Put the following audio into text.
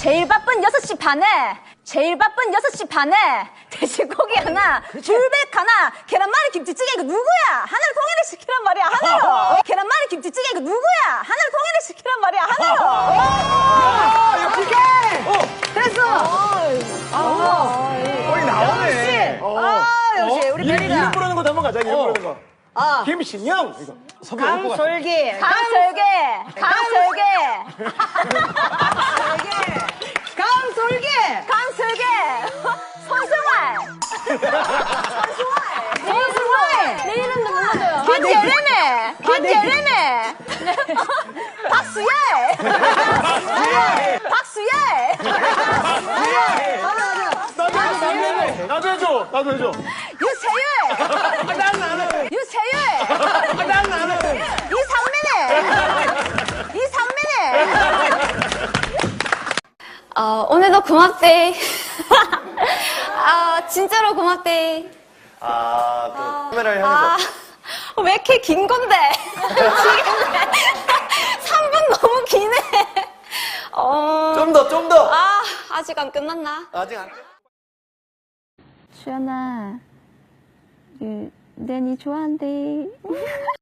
제일 바쁜 6시 반에 제일 바쁜 6시 반에 돼지고기 하나 불백 하나 계란말이 김치찌개 이거 누구야? 하나를 통일을 시키란 말이야 하나로. 계란말이 김치찌개 이거 누구야? 하나를 통일을 시키란 말이야 하나로. 거의 나오네. 아 역시 우리 이름, 베리가 이름 부르는 것도 한번 가자. 이름 부르는 거. 어. 김신영. 이거. 강솔기. 강설계 강솔기. 손승활 내 이름도 몰라줘요 김예림에 김예림에 박수예 박수예 나도 해줘. 나도 해줘. 나도 해줘. 유세율 유세율 이상민에 이상민에 어, 오늘도 고맙대. 아, 진짜로 고맙대. 아, 또 카메라를 아, 향해서. 왜 이렇게 긴 건데? 지금 3분 너무 기네. 어, 좀 더, 좀 더. 아, 아직 안 끝났나? 아직 안. 수연아, 그, 내니 좋아한대.